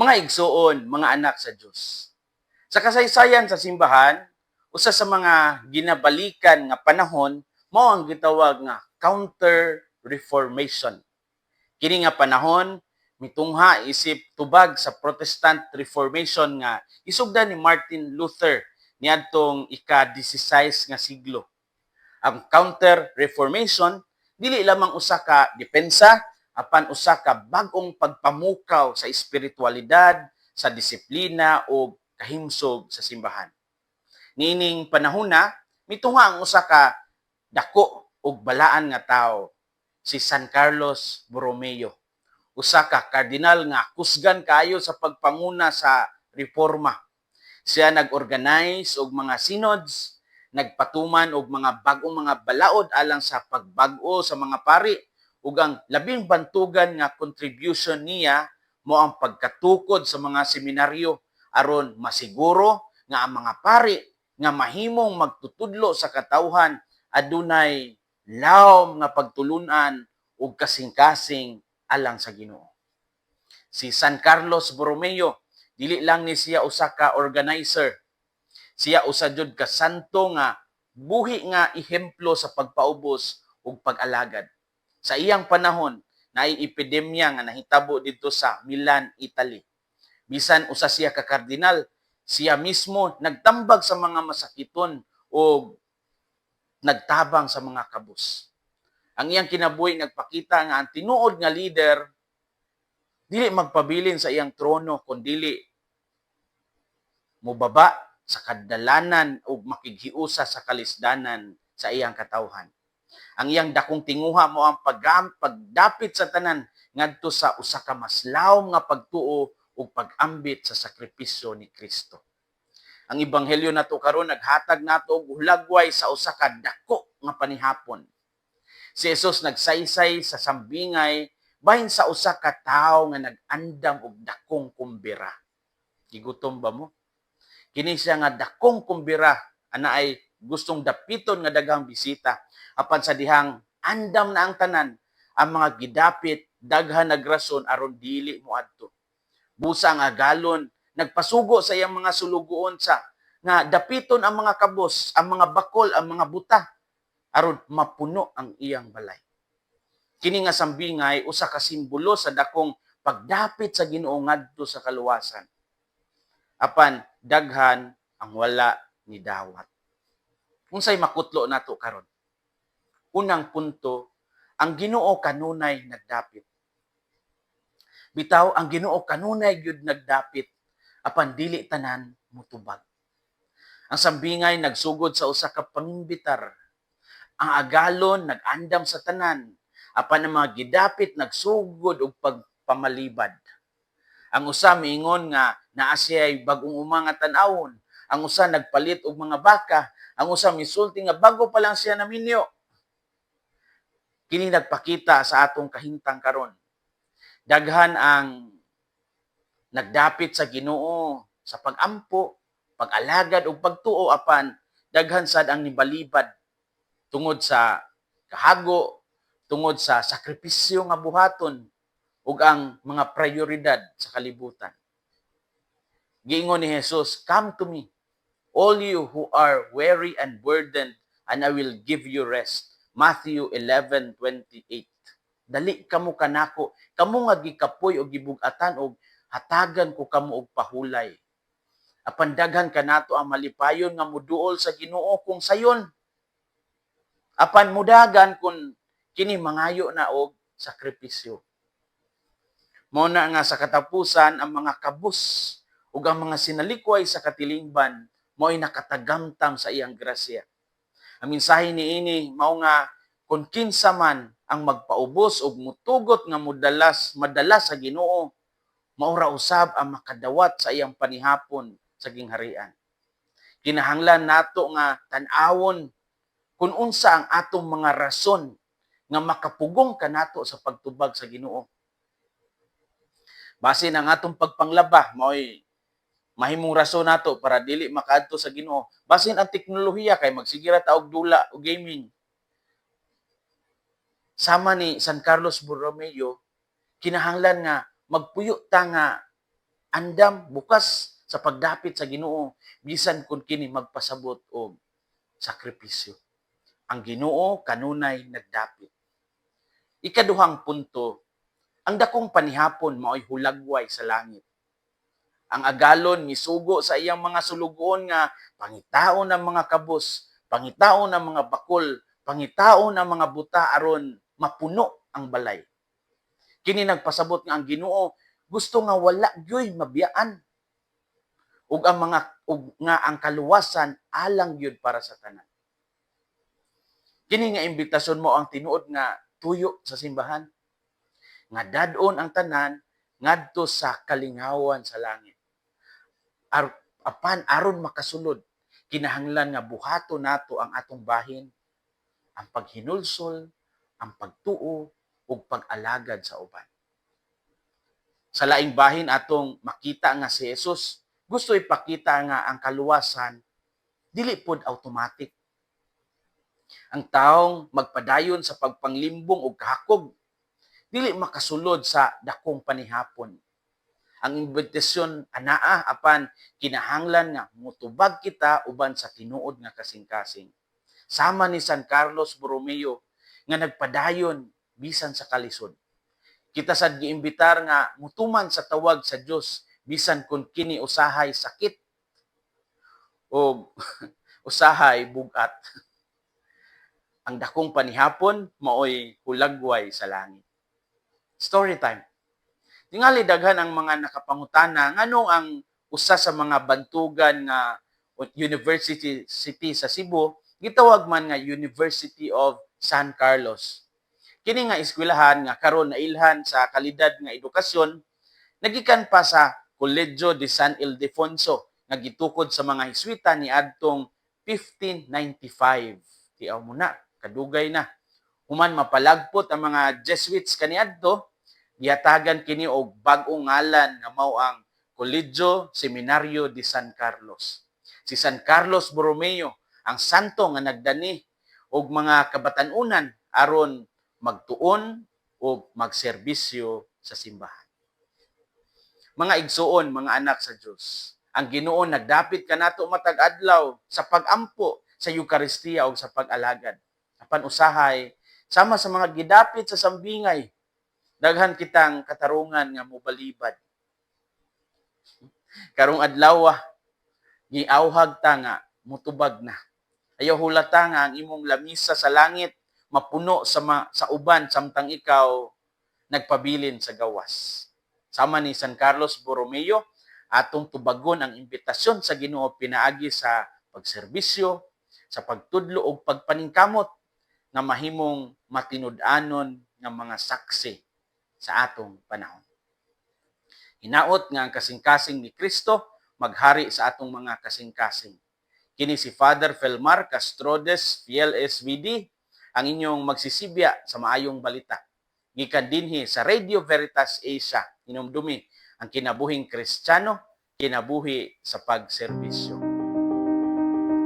Mga igsoon, mga anak sa Diyos. Sa kasaysayan sa simbahan, usa sa mga ginabalikan nga panahon mao ang gitawag nga counter reformation. Kini nga panahon mitungha isip tubag sa Protestant Reformation nga isugdan ni Martin Luther niadtong ika-16 nga siglo. Ang counter reformation dili lamang usa ka depensa apan usa ka bag-ong pagpamukaw sa espiritualidad, sa disiplina o kahimsog sa simbahan. Nining panahona, mitungha ang usa ka dako ug balaan nga tawo, si San Carlos Borromeo. Usa ka kardinal nga kusgan kayo sa pagpanguna sa reforma. Siya nag-organize og mga synods, nagpatuman og mga bag-ong mga balaod alang sa pagbag-o sa mga pari ug ang labing bantugan nga contribution niya mo ang pagkatukod sa mga seminaryo aron masiguro nga ang mga pari nga mahimong magtutudlo sa katawhan adunay lawom nga pagtulunan ug kasing-kasing alang sa Ginoo. Si San Carlos Borromeo dili lang ni siya usa ka organizer. Siya usa jud ka santo nga buhi nga ehemplo sa pagpaubos ug pag-alagad. Sa iyang panahon, naay epidemya nga nahitabo dito sa Milan, Italy. Bisan usa siya ka kardinal, siya mismo nagtambag sa mga masakiton o nagtabang sa mga kabus. Ang iyang kinabuhi nagpakita nga ang tinuod nga leader dili magpabilin sa iyang trono kundili mubaba sa kadalanan o makighiusa sa kalisdanan sa iyang katawhan. Ang iyang dakong tinguha mo ang pag pagdapit sa tanan ngadto sa usa ka mas lawom nga pagtuo ug pag-ambit sa sakripisyo ni Kristo. Ang ebanghelyo nato karon naghatag nato og hulagway sa usa ka dako nga panihapon. Si Jesus nagsaysay sa sambingay bahin sa usa ka tawo nga nag-andam og dakong kumbira. Gigutom ba mo? Kini siya nga dakong kumbira ana ay gustong dapiton nga daghang bisita apan sa dihang andam na ang tanan ang mga gidapit daghan nagrason aron dili mo adto. Busa nga galon nagpasugo sa iyang mga sulugoon sa nga dapiton ang mga kabos, ang mga bakol, ang mga buta aron mapuno ang iyang balay. Kini nga sambingay usa ka simbolo sa dakong pagdapit sa Ginoo ngadto sa kaluwasan. Apan daghan ang wala ni dawat. Unsay makutlo nato karon? Unang punto, ang Ginoo kanunay nagdapit. Bitaw ang Ginoo kanunay gyud nagdapit apan dili tanan mutubag. Ang sambingay nagsugod sa usa ka pangimbitar. Ang agalon nagandam sa tanan apan ang mga gidapit nagsugod og pagpamalibad. Ang usa miingon nga naa siya'y bagong uma nga tan-awon. Ang usa nagpalit og mga baka, ang usa misulti nga bago pa lang siya naminyo. Kini nagpakita sa atong kahintang karon. Daghan ang nagdapit sa Ginoo sa pagampo, pag-alagad ug pagtuo apan daghan sad ang nibalibad tungod sa kahago, tungod sa sakripisyo nga buhaton ug ang mga prioridad sa kalibutan. Giingon ni Jesus, Come to me, all you who are weary and burdened, and I will give you rest. Matthew 11:28. Dali kamo kanako, kamo nga gikapoy og gibug-atan og hatagan ko kamo og pahulay. Apan daghan kanato ang malipayon nga muduol sa Ginoo kung sayon. Apan mudagan kun kini mangayo na og sakripisyo. Mao na nga sa katapusan ang mga kabus ug ang mga sinalikway sa katilingban mo'y nakatagamtam sa iyang grasya. Ang mensahe ni ini mao nga kung kinsa man ang magpaubos og mutugot nga modalas madalas sa Ginoo maura usab ang makadawat sa iyang panihapon sa gingharian. Kinahanglan nato nga tan-awon kung unsa ang atong mga rason nga makapugong kanato sa pagtubag sa Ginoo. Base ng atong pagpanglaba, mao'y mahimong rason nato para dili makaadto sa Ginoo. Basin ang teknolohiya kay magsigira ta og dula o gaming. Sama ni San Carlos Borromeo, kinahanglan nga magpuyo ta nga andam bukas sa pagdapit sa Ginoo bisan kun kini magpasabot og sakripisyo. Ang Ginoo kanunay nagdapit. Ikaduhang punto, ang dakong panihapon mao'y hulagway sa langit. Ang agalon misugo sa iyang mga sulugoon nga pangitao ng mga kabos, pangitao ng mga bakol, pangitao ng mga buta aron mapuno ang balay. Kini nagpasabot nga ang Ginoo gusto nga wala gyoy mabiyaan. Ug ang mga ug nga ang kaluwasan alang gyud para sa tanan. Kini nga imbitasyon mo ang tinuod nga tuyo sa simbahan. Nga dadon ang tanan ngadto sa kalingawan sa langit. Ar, apan aron makasulod kinahanglan nga buhato nato ang atong bahin, ang paghinulsol, ang pagtuo ug pag-alagad sa uban. Sa laing bahin atong makita nga si Jesus, gusto ipakita nga ang kaluwasan dili pod automatic. Ang taong magpadayon sa pagpanglimbong og kahakog dili makasulod sa dakong panihapon. Ang imbitasyon anaa apan kinahanglan nga mutubag kita uban sa tinuod nga kasing-kasing. Sama ni San Carlos Borromeo nga nagpadayon bisan sa kalisod. Kita sad giimbitar nga mutuman sa tawag sa Dios bisan kun kini usahay sakit o usahay bugat. Ang dakong panihapon maoy hulagway sa langit. Story time. Tingali daghan ang mga nakapangutana nganong ang usa sa mga bantugan nga university city sa Cebu gitawag man nga University of San Carlos. Kini nga eskwelahan nga karon nailhan sa kalidad nga edukasyon nagikan pa sa Colegio de San Ildefonso nga gitukod sa mga Hiswita ni adtong 1595. Tiaw mo na, kadugay na. Human mapalagpot ang mga Jesuits kaniadto, gihatagan kini og bag-ong ngalan nga mao ang Colegio Seminario de San Carlos. Si San Carlos Borromeo ang santo nga nagdani og mga kabatanunan aron magtuon o magserbisyo sa simbahan. Mga igsuon, mga anak sa Dios, ang Ginoo nagdapit kanato matag adlaw sa pagampo sa Eukaristiya o sa pag-alagad. Apan usahay sama sa mga gidapit sa sambingay daghan kitang katarungan nga mobalibad. Karong adlaw giawhag ta nga mutubag na. Ayaw hulata nga ang imong lamisa sa langit mapuno sa ma, sa uban samtang ikaw nagpabilin sa gawas. Sama ni San Carlos Borromeo, atong tubagon ang imbitasyon sa Ginoo pinaagi sa pagserbisyo, sa pagtudlo og pagpaningkamot nga mahimong matinud-anon nga mga saksi sa atong panahon. Hinaot nga ang kasing-kasing ni Kristo maghari sa atong mga kasing-kasing. Kini si Father Felmar Castrodes, Fiel SVD, ang inyong magsisibya sa maayong balita. Gikan dinhi sa Radio Veritas Asia, inumdumi ang kinabuhing Kristiyano, kinabuhi sa pagserbisyo.